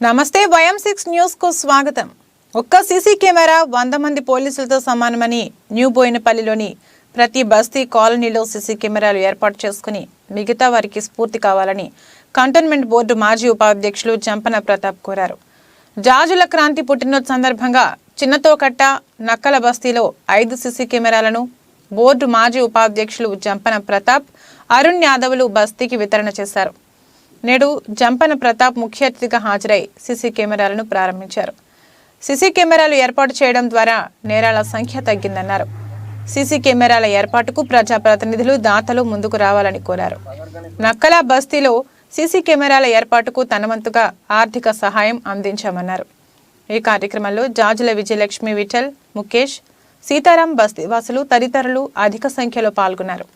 నమస్తే వయం సిక్స్ న్యూస్కు స్వాగతం. ఒక్క సీసీ కెమెరా వంద మంది పోలీసులతో సమానమని న్యూ బోయినపల్లిలోని ప్రతి బస్తీ కాలనీలో సీసీ కెమెరాలు ఏర్పాటు చేసుకుని మిగతా వారికి స్ఫూర్తి కావాలని కంటోన్మెంట్ బోర్డు మాజీ ఉపాధ్యక్షులు జంపన ప్రతాప్ కోరారు. జాజుల క్రాంతి పుట్టినరోజు సందర్భంగా చిన్నతోకట్ట నక్కల బస్తీలో ఐదు సీసీ కెమెరాలను బోర్డు మాజీ ఉపాధ్యక్షులు జంపన ప్రతాప్ అరుణ్ యాదవ్లు బస్తీకి వితరణ చేశారు. నేడు జంపన ప్రతాప్ ముఖ్య అతిథిగా హాజరై సీసీ కెమెరాలను ప్రారంభించారు. సీసీ కెమెరాలు ఏర్పాటు చేయడం ద్వారా నేరాల సంఖ్య తగ్గిందన్నారు. సీసీ కెమెరాల ఏర్పాటుకు ప్రజాప్రతినిధులు దాతలు ముందుకు రావాలని కోరారు. నక్కలా బస్తీలో సీసీ కెమెరాల ఏర్పాటుకు తనవంతుగా ఆర్థిక సహాయం అందించామన్నారు. ఈ కార్యక్రమంలో జాజుల విజయలక్ష్మి విఠల్ ముఖేష్ సీతారాం బస్తీవాసులు తదితరులు అధిక సంఖ్యలో పాల్గొన్నారు.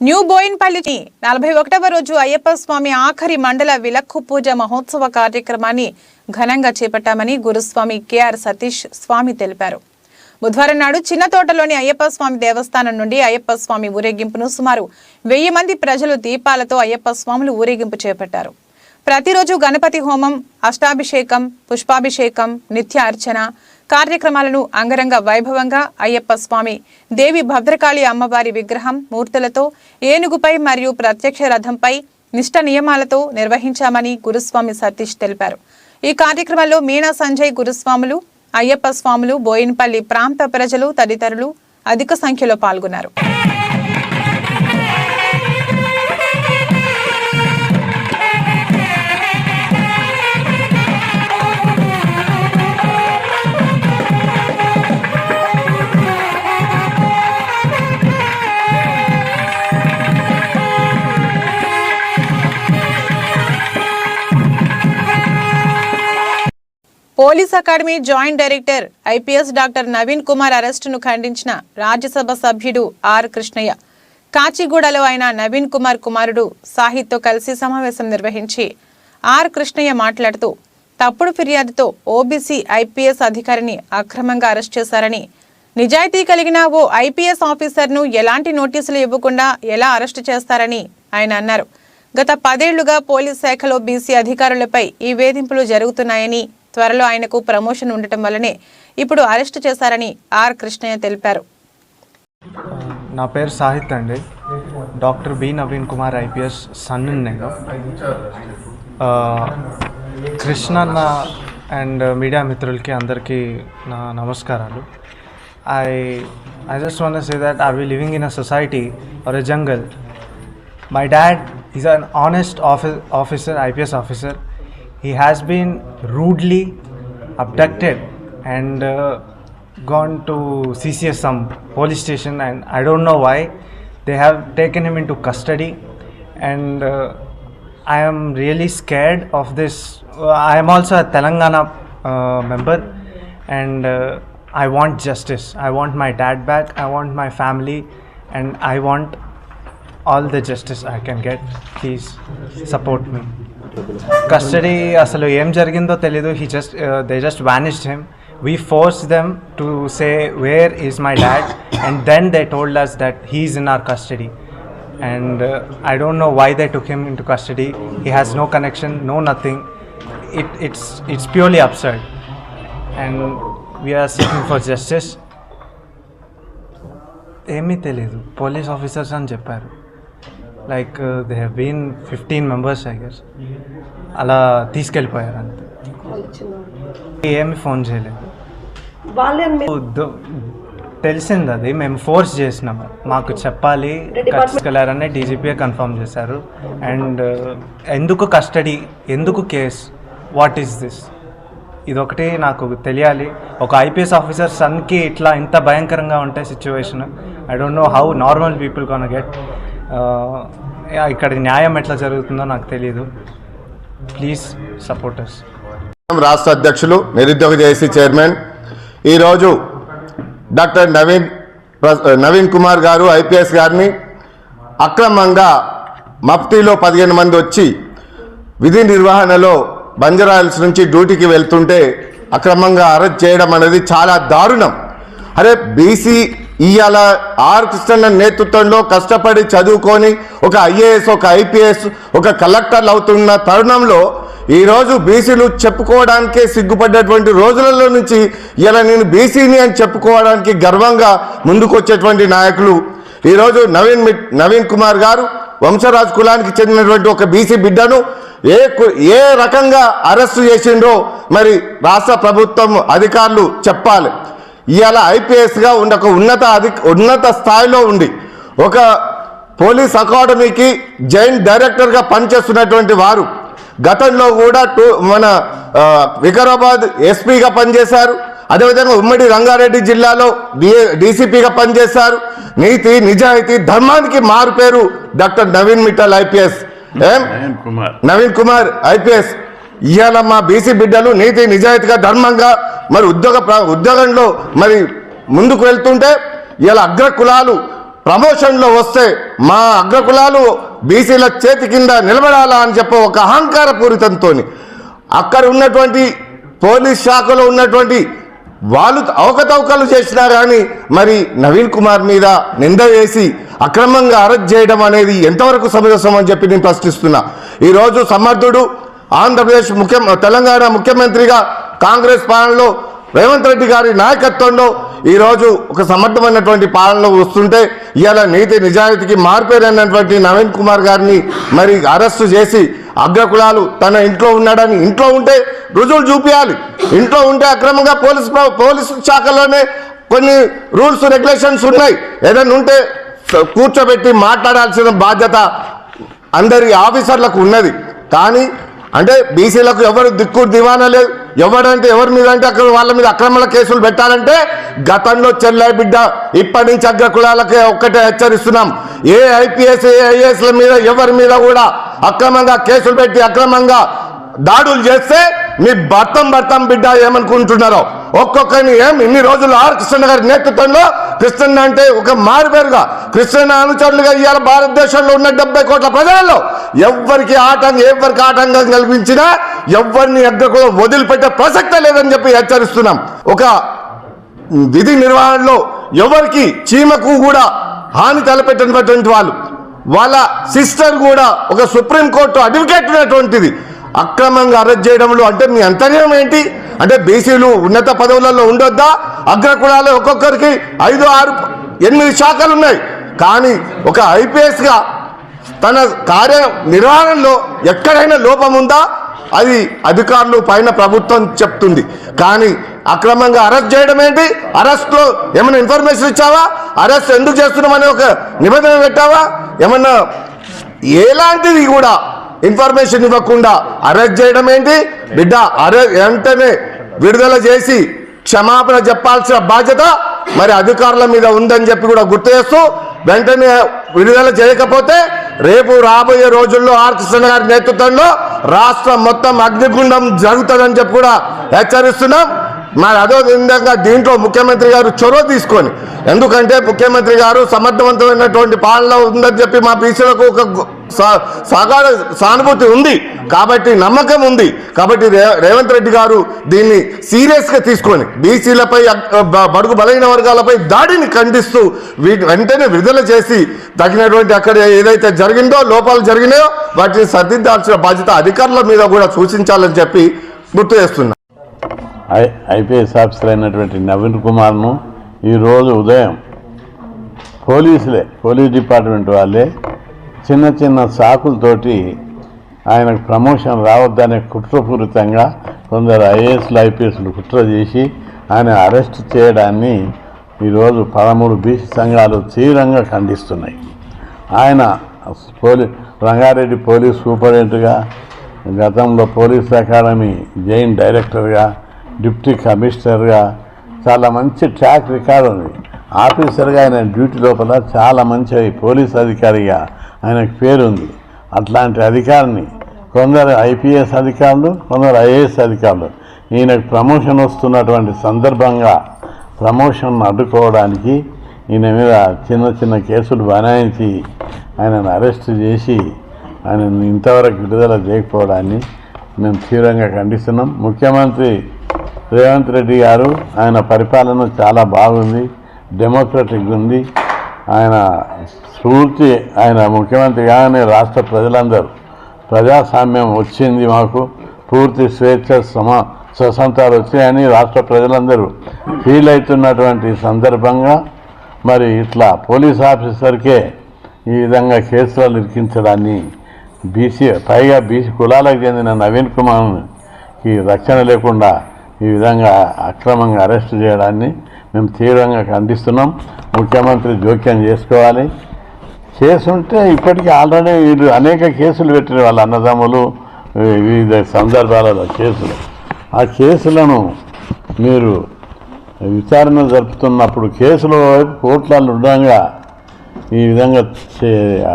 న్యూ బోయిన్పల్లి నలభై ఒకటవ రోజు అయ్యప్ప స్వామి ఆఖరి మండల విలక్కు పూజ మహోత్సవ కార్యక్రమాన్ని ఘనంగా చేపట్టామని గురుస్వామి కెఆర్ సతీష్ స్వామి తెలిపారు. బుధవారం నాడు చిన్న తోటలోని అయ్యప్ప స్వామి దేవస్థానం నుండి అయ్యప్ప స్వామి ఊరేగింపును సుమారు వెయ్యి మంది ప్రజలు దీపాలతో అయ్యప్ప స్వాములు ఊరేగింపు చేపట్టారు. ప్రతిరోజు గణపతి హోమం అష్టాభిషేకం పుష్పాభిషేకం నిత్య అర్చన కార్యక్రమాలను అంగరంగ వైభవంగా అయ్యప్ప స్వామి దేవి భద్రకాళి అమ్మవారి విగ్రహం మూర్తులతో ఏనుగుపై మరియు ప్రత్యక్ష రథంపై నిష్ట నియమాలతో నిర్వహించామని గురుస్వామి సతీష్ తెలిపారు. ఈ కార్యక్రమంలో మీనా సంజయ్ గురుస్వాములు అయ్యప్ప స్వాములు బోయిన్పల్లి ప్రాంత ప్రజలు తదితరులు అధిక సంఖ్యలో పాల్గొన్నారు. Police academy joint director IPS doctor Naveen Kumar అరెస్టును ఖండించిన రాజ్యసభ సభ్యుడు ఆర్ కృష్ణయ్య. కాచిగూడలో ఆయన నవీన్ కుమార్ కుమారుడు సాహిత్తో కలిసి సమావేశం నిర్వహించి ఆర్ కృష్ణయ్య మాట్లాడుతూ తప్పుడు ఫిర్యాదుతో ఓబీసీ ఐపీఎస్ అధికారిని అక్రమంగా అరెస్ట్ చేశారని నిజాయితీ కలిగిన ఓ ఐపీఎస్ ఆఫీసర్ను ఎలాంటి నోటీసులు ఇవ్వకుండా ఎలా అరెస్టు చేస్తారని ఆయన అన్నారు. గత పదేళ్ళుగా పోలీస్ శాఖలో బీసీ అధికారులపై ఈ వేధింపులు జరుగుతున్నాయని త్వరలో ఆయనకు ప్రమోషన్ ఉండటం వల్లనే ఇప్పుడు అరెస్టు చేశారని ఆర్ కృష్ణయ్య తెలిపారు. నా పేరు సాహిత్ అండి. Doctor B Naveen Kumar IPS son నేను కృష్ణన్న అండ్ మీడియా మిత్రులకి అందరికీ నా నమస్కారాలు. I I just want say that are we living in a society or a jungle. My dad is an honest offi officer IPS officer. he has been rudely abducted and uh, gone to CCS some police station and I don't know why. They have taken him into custody and uh, I am really scared of this. I am also a Telangana uh, member and uh, I want justice. I want my dad back. I want my family and I want all the justice I can get. Please support me. Custody అసలు ఏం జరిగిందో తెలీదు. He just they just vanished him we force them to say where is my dad and then they told us that he's in our custody and I don't know why they took him into custody he has no connection no nothing it it's it's purely absurd and we're seeking for justice ఏమీ తెలియదు police officers అని చెప్పారు. Like they have been fifteen members I guess అలా తీసుకెళ్ళిపోయారు అంతే. ఏమి phone చేయలేదు. The- తెలిసింది అది. మేము ఫోర్స్ చేసినాము మాకు చెప్పాలి తీసుకెళ్ళారని డీజీపీ కన్ఫర్మ్ చేశారు. అండ్ ఎందుకు కస్టడీ ఎందుకు కేస్? వాట్ ఈస్ దిస్ ఇదొకటి నాకు తెలియాలి. ఒక ఐపీఎస్ ఆఫీసర్ సన్కి ఇట్లా ఇంత భయంకరంగా ఉంటే situation I don't know how normal people gonna get ఇక్కడ న్యాయం ఎట్లా జరుగుతుందో నాకు తెలియదు ప్లీజ్ సపోర్టర్స్ రాష్ట్ర అధ్యక్షులు నిరుద్యోగ జేసీ చైర్మన్. ఈరోజు డాక్టర్ నవీన్ నవీన్ కుమార్ గారు ఐపీఎస్ గారిని అక్రమంగా మఫ్తీలో పదిహేను మంది వచ్చి విధి నిర్వహణలో బంజరాయిల్స్ నుంచి డ్యూటీకి వెళ్తుంటే అక్రమంగా అరెస్ట్ చేయడం అనేది చాలా దారుణం. అరే బీసీ ఇవాళ ఆర్ కృష్ణన్న నేతృత్వంలో కష్టపడి చదువుకొని ఒక ఐఏఎస్ ఒక ఐపీఎస్ ఒక కలెక్టర్లు అవుతున్న తరుణంలో ఈరోజు బీసీలు చెప్పుకోవడానికే సిగ్గుపడ్డటువంటి రోజులలో నుంచి ఇలా నేను బీసీని అని చెప్పుకోవడానికి గర్వంగా ముందుకొచ్చేటువంటి నాయకులు. ఈరోజు నవీన్ నవీన్ కుమార్ గారు వంశరాజ్ కులానికి చెందినటువంటి ఒక బీసీ బిడ్డను ఏ ఏ రకంగా అరెస్టు చేసిండ్రో మరి రాష్ట్ర ప్రభుత్వం అధికారులు చెప్పాలి. ఇవాళ ఐపీఎస్గా ఉండి ఒక ఉన్నత అధి ఉన్నత స్థాయిలో ఉండి ఒక పోలీస్ అకాడమీకి జాయింట్ డైరెక్టర్గా పనిచేస్తున్నటువంటి వారు గతంలో కూడా టూ మన వికారాబాద్ ఎస్పీగా పనిచేశారు అదేవిధంగా ఉమ్మడి రంగారెడ్డి జిల్లాలో డిఏ డీసీపీగా పనిచేశారు. నీతి నిజాయితీ ధర్మానికి మారు పేరు doctor Naveen Mittal IPS. Naveen Kumar IPS. ఇవాళ మా బీసీ బిడ్డలు నీతి నిజాయితీగా ధర్మంగా మరి ఉద్యోగ ఉద్యోగంలో మరి ముందుకు వెళ్తుంటే ఇలా అగ్ర కులాలు ప్రమోషన్లో వస్తే మా అగ్ర కులాలు బీసీల చేతి కింద నిలబడాలా అని చెప్పి ఒక అహంకార పూరితంతో అక్కడ ఉన్నటువంటి పోలీస్ శాఖలో ఉన్నటువంటి వాళ్ళు అవకతవకలు చేసినా కానీ మరి నవీన్ కుమార్ మీద నింద వేసి అక్రమంగా అరెస్ట్ చేయడం అనేది ఎంతవరకు సమంజసం అని చెప్పి నేను ప్రశ్నిస్తున్నా. ఈరోజు సమర్థుడు ఆంధ్రప్రదేశ్ ముఖ్య తెలంగాణ ముఖ్యమంత్రిగా కాంగ్రెస్ పాలనలో రేవంత్ రెడ్డి గారి నాయకత్వంలో ఈరోజు ఒక సమర్థమైనటువంటి పాలనలో వస్తుంటే ఇవాళ నీతి నిజాయితీకి మార్పేరైనటువంటి నవీన్ కుమార్ గారిని మరి అరెస్టు చేసి అగ్రకులాలు తన ఇంట్లో ఉన్నాడని ఇంట్లో ఉంటే రుజువులు చూపించాలి ఇంట్లో ఉంటే అక్రమంగా పోలీస్ పోలీసు శాఖలోనే కొన్ని రూల్స్ రెగ్యులేషన్స్ ఉన్నాయి. ఏదైనా ఉంటే కూర్చోబెట్టి మాట్లాడాల్సిన బాధ్యత అందరి ఆఫీసర్లకు ఉన్నది. కానీ అంటే బీసీలకు ఎవరు దిక్కు దివానా లేదు. ఎవరంటే ఎవరి మీద అంటే అక్కడ వాళ్ళ మీద అక్రమాల కేసులు పెట్టాలంటే గతంలో చెల్లాయి బిడ్డ ఇప్పటి నుంచి అగ్ర కులాలకే ఒక్కటే హెచ్చరిస్తున్నాం. ఏ ఐపీఎస్ ఏ ఐఏఎస్ల మీద ఎవరి మీద కూడా అక్రమంగా కేసులు పెట్టి అక్రమంగా దాడులు చేస్తే మీ భర్తం భర్తం బిడ్డ ఏమనుకుంటున్నారో? ఒక్కొక్కరిని ఏం ఇన్ని రోజులు ఆర్ కృష్ణ గారి నేతృత్వంలో కృష్ణ అంటే ఒక మారుపేరుగా కృష్ణ అనుచరులుగా ఇవాళ భారతదేశంలో ఉన్న డెబ్బై కోట్ల ప్రజలలో ఎవరికి ఆటంకం ఎవరికి ఆటంకం కల్పించినా ఎవరిని ఎగ్గకుండా వదిలిపెట్టే ప్రసక్తే లేదని చెప్పి హెచ్చరిస్తున్నాం. ఒక విధి నిర్వహణలో ఎవరికి చీమకు కూడా హాని తలపెట్టినటువంటి వాళ్ళు వాళ్ళ సిస్టర్ కూడా ఒక సుప్రీంకోర్టు అడ్వకేట్ ఉన్నటువంటిది. అక్రమంగా అరెస్ట్ చేయడంలో అంటే మీ అంతర్యం ఏంటి? అంటే బీసీలు ఉన్నత పదవులలో ఉండొద్దా? అగ్రకులాలు ఒక్కొక్కరికి ఐదు ఆరు ఎనిమిది శాఖలు ఉన్నాయి. కానీ ఒక ఐపీఎస్గా తన కార్య నిర్వహణలో ఎక్కడైనా లోపం ఉందా? అది అధికారులు పైన ప్రభుత్వం చెప్తుంది. కానీ అక్రమంగా అరెస్ట్ చేయడం ఏంటి? అరెస్ట్లో ఏమైనా ఇన్ఫర్మేషన్ ఇచ్చావా? అరెస్ట్ ఎందుకు చేస్తున్నామని ఒక నిబంధన పెట్టావా? ఏమన్నా ఎలాంటిది కూడా ఇన్ఫర్మేషన్ ఇవ్వకుండా అరెస్ట్ చేయడం ఏంటి? బిడ్డ అరె వెంటనే విడుదల చేసి క్షమాపణ చెప్పాల్సిన బాధ్యత మరి అధికారుల మీద ఉందని చెప్పి కూడా గుర్తు చేస్తూ వెంటనే విడుదల చేయకపోతే రేపు రాబోయే రోజుల్లో ఆర్ కృష్ణ గారి నేతృత్వంలో రాష్ట్రం మొత్తం అగ్నిగుండం జరుగుతుందని చెప్పి కూడా హెచ్చరిస్తున్నాం. మరి అదో విధంగా దీంట్లో ముఖ్యమంత్రి గారు చొరవ తీసుకొని ఎందుకంటే ముఖ్యమంత్రి గారు సమర్థవంతమైనటువంటి పాలన ఉందని చెప్పి మా బీసీలకు ఒక సహకార సాగాఢ సానుభూతి ఉంది. కాబట్టి నమ్మకం ఉంది. కాబట్టి రే- రేవంత్ రెడ్డి గారు దీన్ని సీరియస్గా తీసుకొని బీసీలపై బడుగు బలైన వర్గాలపై దాడిని ఖండిస్తూ వీటి వెంటనే విడుదల చేసి తగినటువంటి అక్కడ ఏదైతే జరిగిందో లోపాలు జరిగినాయో వాటిని సర్దిద్దాల్సిన బాధ్యత అధికారుల మీద కూడా సూచించాలని చెప్పి గుర్తు చేస్తున్నా. ఐ ఐపీఎస్ ఆఫీసర్ అయినటువంటి నవీన్ కుమార్ను ఈరోజు ఉదయం పోలీసులే పోలీస్ డిపార్ట్మెంట్ వాళ్ళే చిన్న చిన్న సాకులతోటి ఆయనకు ప్రమోషన్ రావద్దనే కుట్రపూరితంగా కొందరు ఐఏఎస్లు ఐపీఎస్లు కుట్ర చేసి ఆయన అరెస్ట్ చేయడాన్ని ఈరోజు పదమూడు బీసీ సంఘాలు తీవ్రంగా ఖండిస్తున్నాయి. ఆయన పోలీ రంగారెడ్డి పోలీస్ సూపరింటెంట్గా గతంలో పోలీస్ అకాడమీ జైన్ డైరెక్టర్గా డిప్యూటీ కమిషనర్గా చాలా మంచి ట్రాక్ రికార్డ్ ఉంది. ఆఫీసర్గా ఆయన డ్యూటీ లోపల చాలా మంచి పోలీస్ అధికారిగా ఆయనకు పేరుంది. అట్లాంటి అధికారిని కొందరు ఐపీఎస్ అధికారులు కొందరు ఐఏఎస్ అధికారులు. ఈయనకు ప్రమోషన్ వస్తున్నటువంటి సందర్భంగా ప్రమోషన్ అడ్డుకోవడానికి ఈయన మీద చిన్న చిన్న కేసులు బనాయించి ఆయనను అరెస్ట్ చేసి ఆయనను ఇంతవరకు విడుదల చేయకపోవడాన్ని మేము తీవ్రంగా ఖండిస్తున్నాం. ముఖ్యమంత్రి రేవంత్ రెడ్డి గారు ఆయన పరిపాలన చాలా బాగుంది డెమోక్రటిక్ ఉంది. ఆయన స్ఫూర్తి ఆయన ముఖ్యమంత్రి కాగానే రాష్ట్ర ప్రజలందరూ. ప్రజాస్వామ్యం వచ్చింది మాకు పూర్తి స్వేచ్ఛ సమా స్వతంత్రాలు వచ్చాయని రాష్ట్ర ప్రజలందరూ ఫీల్ అవుతున్నటువంటి సందర్భంగా మరి ఇట్లా పోలీస్ ఆఫీసర్కే ఈ విధంగా కేసులు ఇరికించడాన్ని బీసీ పైగా బీసీ కులాలకు చెందిన నవీన్ కుమార్కి రక్షణ లేకుండా ఈ విధంగా అక్రమంగా అరెస్ట్ చేయడాన్ని మేము తీవ్రంగా ఖండిస్తున్నాం. ముఖ్యమంత్రి జోక్యం చేసుకోవాలి. చేసుంటే ఇప్పటికీ ఆల్రెడీ వీళ్ళు అనేక కేసులు పెట్టిన వాళ్ళ అన్నదమ్ములు వివిధ సందర్భాలలో కేసులు. ఆ కేసులను మీరు విచారణ జరుపుతున్నప్పుడు కేసుల వైపు కోట్లాలు ఉండగా ఈ విధంగా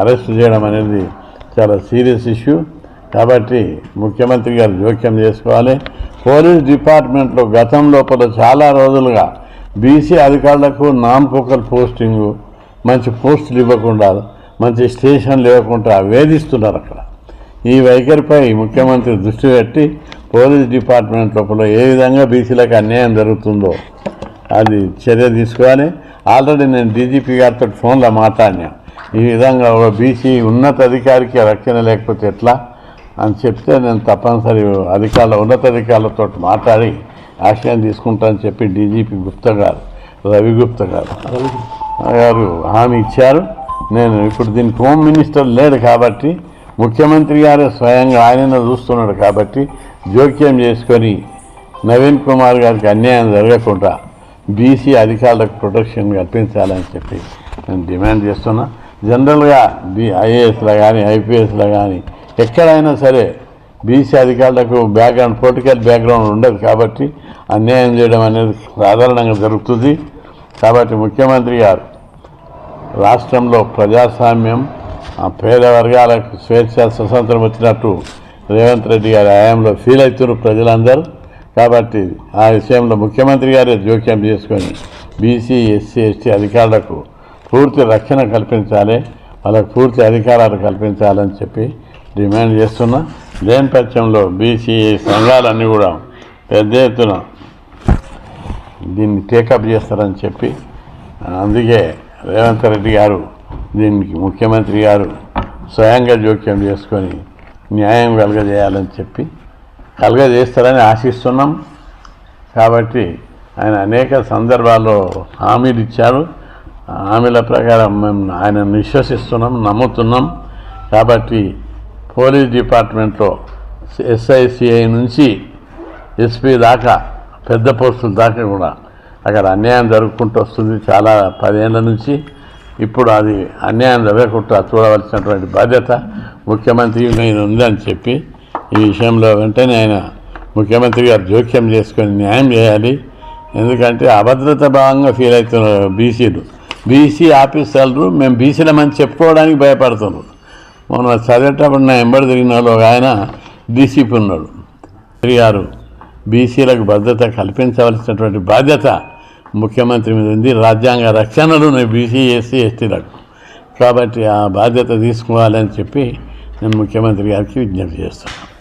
అరెస్ట్ చేయడం అనేది చాలా సీరియస్ ఇష్యూ. కాబట్టి ముఖ్యమంత్రి గారు జోక్యం చేసుకోవాలి. పోలీస్ డిపార్ట్మెంట్లో గతం లోపల చాలా రోజులుగా బీసీ అధికారులకు నాన్ ఫోకల్ పోస్టింగు మంచి పోస్టులు ఇవ్వకుండా మంచి స్టేషన్లు ఇవ్వకుండా వేధిస్తున్నారు అక్కడ. ఈ వైఖరిపై ముఖ్యమంత్రి దృష్టి పెట్టి పోలీస్ డిపార్ట్మెంట్ లోపల ఏ విధంగా బీసీలకు అన్యాయం జరుగుతుందో అది చర్య తీసుకోవాలి. ఆల్రెడీ నేను డీజీపీ గారితో ఫోన్లో మాట్లాడినా. ఈ విధంగా ఒక బీసీ ఉన్నత అధికారికి రక్షణ లేకపోతే ఎట్లా? అని చెప్తే నేను తప్పనిసరి అధికారుల ఉన్నతాధికారులతో మాట్లాడి యాక్షన్ తీసుకుంటానని చెప్పి డీజీపీ గుప్తా గారు రవి గుప్తా గారు గారు హామీ ఇచ్చారు. నేను ఇప్పుడు దీనికి హోమ్ మినిస్టర్ లేడు కాబట్టి ముఖ్యమంత్రి గారే స్వయంగా ఆయన చూస్తున్నాడు కాబట్టి జోక్యం చేసుకొని నవీన్ కుమార్ గారికి అన్యాయం జరగకుండా బీసీ అధికారులకు ప్రొటెక్షన్ కల్పించాలని చెప్పి నేను డిమాండ్ చేస్తున్నా. జనరల్గా బి ఐఏఎస్లో కానీ ఐపీఎస్లో కానీ ఎక్కడైనా సరే బీసీ అధికారులకు బ్యాక్గ్రౌండ్ పొలిటికల్ బ్యాక్గ్రౌండ్ ఉండదు కాబట్టి అన్యాయం చేయడం అనేది సాధారణంగా జరుగుతుంది. కాబట్టి ముఖ్యమంత్రి గారు రాష్ట్రంలో ప్రజాస్వామ్యం ఆ పేద వర్గాలకు స్వేచ్ఛ స్వతంత్రం వచ్చినట్టు రేవంత్ రెడ్డి గారి హయాంలో ఫీల్ అవుతున్నారు ప్రజలందరూ. కాబట్టి ఆ విషయంలో ముఖ్యమంత్రి గారే జోక్యం చేసుకొని బీసీ ఎస్సీ ఎస్టీ అధికారులకు పూర్తి రక్షణ కల్పించాలి. వాళ్ళకు పూర్తి అధికారాలు కల్పించాలని చెప్పి డిమాండ్ చేస్తున్నా. లేని పక్షంలో బీసీ సంఘాలన్నీ కూడా పెద్ద ఎత్తున దీన్ని టేకప్ చేస్తారని చెప్పి అందుకే రేవంత్ రెడ్డి గారు దీనికి ముఖ్యమంత్రి గారు స్వయంగా జోక్యం చేసుకొని న్యాయం కలగజేయాలని చెప్పి కలగజేస్తారని ఆశిస్తున్నాం. కాబట్టి ఆయన అనేక సందర్భాల్లో హామీలు ఇచ్చారు. హామీల ప్రకారం మేము ఆయన విశ్వసిస్తున్నాం నమ్ముతున్నాం. కాబట్టి పోలీస్ డిపార్ట్మెంట్లో ఎస్ఐసిఐ నుంచి ఎస్పీ దాకా పెద్ద పోస్టుల దాకా కూడా అక్కడ అన్యాయం జరుగుకుంటూ వస్తుంది. చాలా పదేళ్ళ నుంచి ఇప్పుడు అది అన్యాయం జరగకుండా చూడవలసినటువంటి బాధ్యత ముఖ్యమంత్రి నేను ఉందని చెప్పి ఈ విషయంలో వెంటనే ఆయన ముఖ్యమంత్రి గారు జోక్యం చేసుకొని న్యాయం చేయాలి. ఎందుకంటే అభద్రత భావంగా ఫీల్ అవుతున్నారు బీసీలు. బీసీ ఆఫీసర్లు మేము బీసీలమని చెప్పుకోవడానికి భయపడుతున్నారు. మొన్న చదివేటప్పుడు నా ఎంబడి తిరిగిన వాళ్ళు ఒక ఆయన డీసీపీ ఉన్నాడు. మంత్రి గారు బీసీలకు భద్రత కల్పించవలసినటువంటి బాధ్యత ముఖ్యమంత్రి మీద ఉంది. రాజ్యాంగ రక్షణలు ఉన్నాయి బీసీ ఎస్సీ ఎస్టీలకు. కాబట్టి ఆ బాధ్యత తీసుకోవాలని చెప్పి నేను ముఖ్యమంత్రి గారికి విజ్ఞప్తి చేస్తున్నాను.